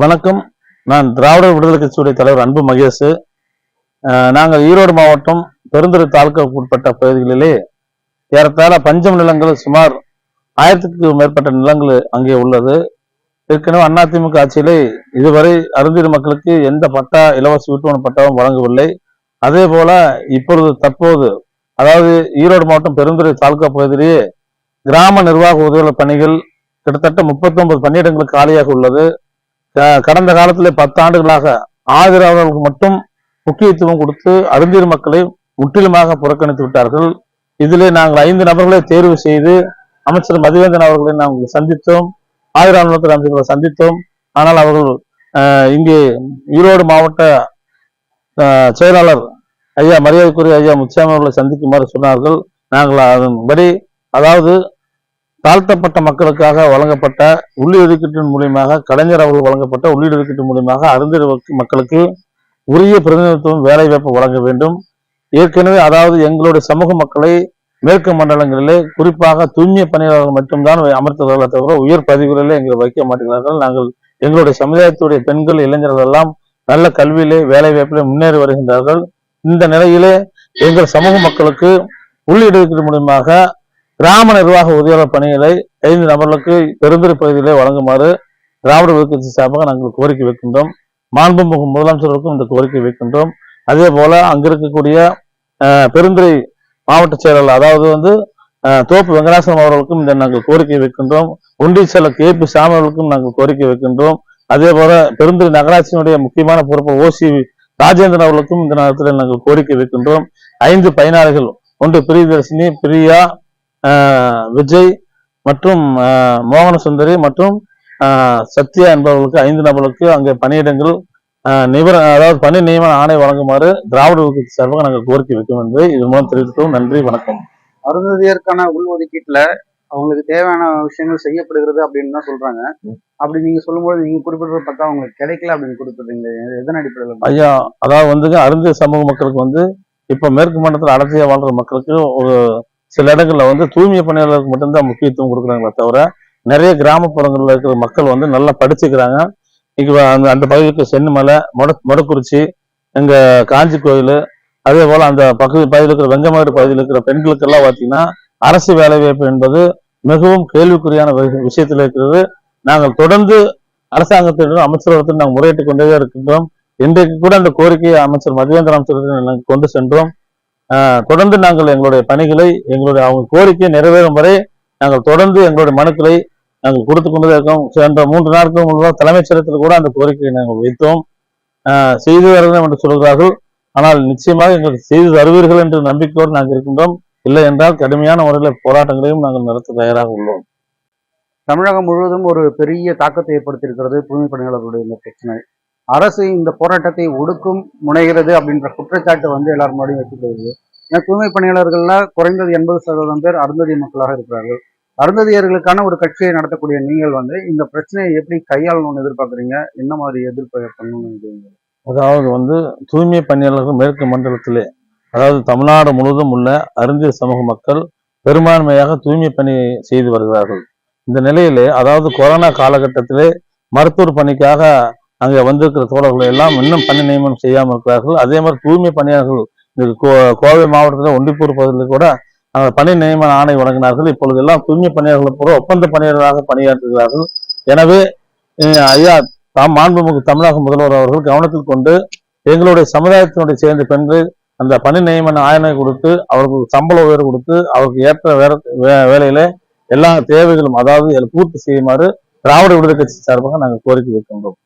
வணக்கம். நான் திராவிட விடுதலை கட்சியுடைய தலைவர் அன்பு மகேஷ். நாங்கள் ஈரோடு மாவட்டம் பெருந்துறை தாலுக்காவுக்கு உட்பட்ட பகுதிகளிலே ஏறத்தாழ பஞ்சம் நிலங்கள் சுமார் ஆயிரத்துக்கு மேற்பட்ட நிலங்கள் அங்கே உள்ளது. ஏற்கனவே அதிமுக ஆட்சியிலே இதுவரை அருந்தீர் மக்களுக்கு எந்த பட்டா இலவச வீட்டுமனை பட்டாவும் வழங்கவில்லை. அதே போல இப்பொழுது தற்போது அதாவது ஈரோடு மாவட்டம் பெருந்துறை தாலுகா பகுதியிலேயே கிராம நிர்வாக உதவி பணிகள் கிட்டத்தட்ட 39 பணியிடங்கள் காலியாக உள்ளது. கடந்த காலத்தில் பத்து ஆண்டுகளாக ஆதரவாளர்களுக்கு மட்டும் முக்கியத்துவம் கொடுத்து அருந்தீர் மக்களை முற்றிலுமாக புறக்கணித்து விட்டார்கள். இதிலே நாங்கள் ஐந்து நபர்களை தேர்வு செய்து அமைச்சர் மதிவேந்தன் அவர்களை நாங்கள் சந்தித்தோம். ஆதரவாளர் அமைச்சர்களை சந்தித்தோம். ஆனால் அவர்கள் இங்கே ஈரோடு மாவட்ட செயலாளர் ஐயா மரியாதைக்குரிய ஐயா முத்துசாமி அவர்களை சந்திக்குமாறு சொன்னார்கள். நாங்கள் அதன்படி அதாவது தாழ்த்தப்பட்ட மக்களுக்காக வழங்கப்பட்ட உள்ளீடுக்கீட்டின் மூலியமாக கலைஞர் அவர்கள் வழங்கப்பட்ட உள்ளீடுக்கீட்டு மூலியமாக அருந்தர் மக்களுக்கு உரிய பிரதிநிதித்துவம் வேலைவாய்ப்பு வழங்க வேண்டும். ஏற்கனவே அதாவது எங்களுடைய சமூக மக்களை மேற்கு மண்டலங்களிலே குறிப்பாக தூய்மை பணியாளர்கள் மட்டும்தான் அமர்த்துகிறார்களே தவிர உயர் பதவிகளிலே எங்களை வைக்க மாட்டேங்கிறார்கள். நாங்கள் எங்களுடைய சமுதாயத்துடைய பெண்கள் இளைஞர்கள் எல்லாம் நல்ல கல்வியிலே வேலை வாய்ப்பிலே முன்னேறி வருகின்றார்கள். இந்த நிலையிலே எங்கள் சமூக மக்களுக்கு உள்ளீடு மூலியமாக கிராம நிர்வாக உதவியாளர் பணிகளை ஐந்து நபர்களுக்கு பெருந்துறை பகுதியிலே வழங்குமாறு திராவிட விடுதலை சார்பாக நாங்கள் கோரிக்கை வைக்கின்றோம். மாண்புமிகு முதலமைச்சர்களுக்கும் இந்த கோரிக்கை வைக்கின்றோம். அதே போல அங்க இருக்கக்கூடிய பெருந்துறை மாவட்ட செயலாளர் அதாவது வந்து தோப்பு வெங்கடாசலம் அவர்களுக்கும் இந்த நாங்கள் கோரிக்கை வைக்கின்றோம். ஒன்றிய செயலர் கே பி சாமி அவர்களுக்கும் நாங்கள் கோரிக்கை வைக்கின்றோம். அதே போல பெருந்துறை நகராட்சியினுடைய முக்கியமான பொறுப்பு ஓசி ராஜேந்திரன் அவர்களுக்கும் இந்த நேரத்தில் நாங்கள் கோரிக்கை வைக்கின்றோம். ஐந்து பயனாளிகள் ஒன்று பிரியதர்ஷினி பிரியா விஜய் மற்றும் மோகன சுந்தரி மற்றும் சத்யா என்பவர்களுக்கு ஐந்து நபர்களுக்கு அங்கே பணியிடங்கள் நிபர அதாவது பணி நியமன ஆணை வழங்குமாறு திராவிட கட்சி சார்பாக நாங்கள் கோரிக்கை வைக்கும் என்பதை இது மூலம் தெரிவித்தோம் நன்றி வணக்கம். அருந்ததியருக்கான உள்ஒதுக்கீட்டுல அவங்களுக்கு தேவையான விஷயங்கள் செய்யப்படுகிறது அப்படின்னு தான் சொல்றாங்க. அப்படி நீங்க சொல்லும்போது நீங்க குறிப்பிடுற பக்கம் அவங்களுக்கு கிடைக்கல அப்படின்னு குறிப்பிடுறீங்க எதன் அடிப்படையில்? ஐயா அதாவது வந்துங்க அருந்திய சமூக மக்களுக்கு வந்து இப்ப மேற்கு மண்டலத்தில் அடர்த்தியா வாழ்ற மக்களுக்கு ஒரு சில இடங்கள்ல வந்து தூய்மை பணியாளருக்கு மட்டும்தான் முக்கியத்துவம் கொடுக்குறாங்களே தவிர நிறைய கிராமப்புறங்களில் இருக்கிற மக்கள் வந்து நல்லா படிச்சுக்கிறாங்க. இங்க அந்த அந்த பகுதிக்கு சென்னிமலை மொட மொடக்குறிச்சி எங்க காஞ்சி கோயில் அதே போல அந்த பகுதி பகுதியில் இருக்கிற வெங்கமேடு பகுதியில் இருக்கிற பெண்களுக்கெல்லாம் பார்த்தீங்கன்னா அரசு வேலைவாய்ப்பு என்பது மிகவும் கேள்விக்குறியான விஷயத்தில் இருக்கிறது. நாங்கள் தொடர்ந்து அரசாங்கத்திடம் அமைச்சரகத்தில் நாங்கள் முறையிட்டுக் கொண்டே இருக்கின்றோம். இன்றைக்கு கூட அந்த கோரிக்கையை அமைச்சர் மதிவேந்திர அமைச்சருக்கு நாங்கள் கொண்டு சென்றோம். தொடர்ந்து நாங்கள் எங்களுடைய பணிகளை எங்களுடைய அவங்க கோரிக்கை நிறைவேறும் வரை நாங்கள் தொடர்ந்து எங்களுடைய மனுக்களை நாங்கள் கொடுத்து கொண்டு இருக்கோம். சென்ற மூன்று நாட்கள் முன்பாக தலைமைச் செயலகத்தில் கூட அந்த கோரிக்கையை நாங்கள் வைத்தோம். செய்து வருகிறோம் என்று சொல்கிறார்கள். ஆனால் நிச்சயமாக எங்களுக்கு செய்து தருவீர்கள் என்ற நம்பிக்கையோடு நாங்கள் இருக்கின்றோம். இல்லை என்றால் கடுமையான முறையில் போராட்டங்களையும் நாங்கள் நடத்த தயாராக உள்ளோம். தமிழகம் முழுவதும் ஒரு பெரிய தாக்கத்தை ஏற்படுத்தியிருக்கிறது. தூய்மை பணியாளர்களுடைய இந்த பிரச்சனை. அரசு இந்த போராட்டத்தை ஒடுக்கும் முனைகிறது அப்படின்ற குற்றச்சாட்டு வந்து எல்லாரும் முன்னாடியும் வைக்கப்படுகிறது ஏன்னா தூய்மை பணியாளர்கள்ல குறைந்தது எண்பது சதவீதம் பேர் அருந்ததி மக்களாக இருக்கிறார்கள். அருந்ததியர்களுக்கான ஒரு கட்சியை நடத்தக்கூடிய நீங்கள் வந்து இந்த பிரச்சனையை எப்படி கையாளணும்னு எதிர்பார்க்குறீங்க? என்ன மாதிரி எதிர்ப்பு பண்ணணும்னு அதாவது வந்து தூய்மை பணியாளர்கள் மேற்கு மண்டலத்திலே அதாவது தமிழ்நாடு முழுவதும் உள்ள அருந்திய சமூக மக்கள் பெரும்பான்மையாக தூய்மை பணி செய்து வருகிறார்கள். இந்த நிலையிலே அதாவது கொரோனா காலகட்டத்திலே மருத்துவர் பணிக்காக அங்கே வந்திருக்கிற தோழர்கள் எல்லாம் இன்னும் பணி நியமனம் செய்யாமல் இருக்கிறார்கள். அதே மாதிரி தூய்மை பணியாளர்கள் இந்த கோவை மாவட்டத்தில் ஒண்டிப்பூர் பகுதியில் கூட அந்த பணி நியமன ஆணை வழங்கினார்கள். இப்பொழுது எல்லாம் தூய்மை பணியாளர்கள் பூரா ஒப்பந்த பணியாளர்களாக பணியாற்றுகிறார்கள். எனவே ஐயா தாம் மாண்புமிகு தமிழக முதல்வர் அவர்கள் கவனத்தில் கொண்டு எங்களுடைய சமுதாயத்தினுடைய சேர்ந்த பெண்கள் அந்த பணி நியமன ஆயனை கொடுத்து அவர்களுக்கு சம்பள உயர்வு கொடுத்து அவருக்கு ஏற்ற வேற வே- வேலையில எல்லா தேவைகளும் அதாவது பூர்த்தி செய்யுமாறு திராவிட விடுதலை கட்சி சார்பாக நாங்கள் கோரிக்கை வைக்கின்றோம்.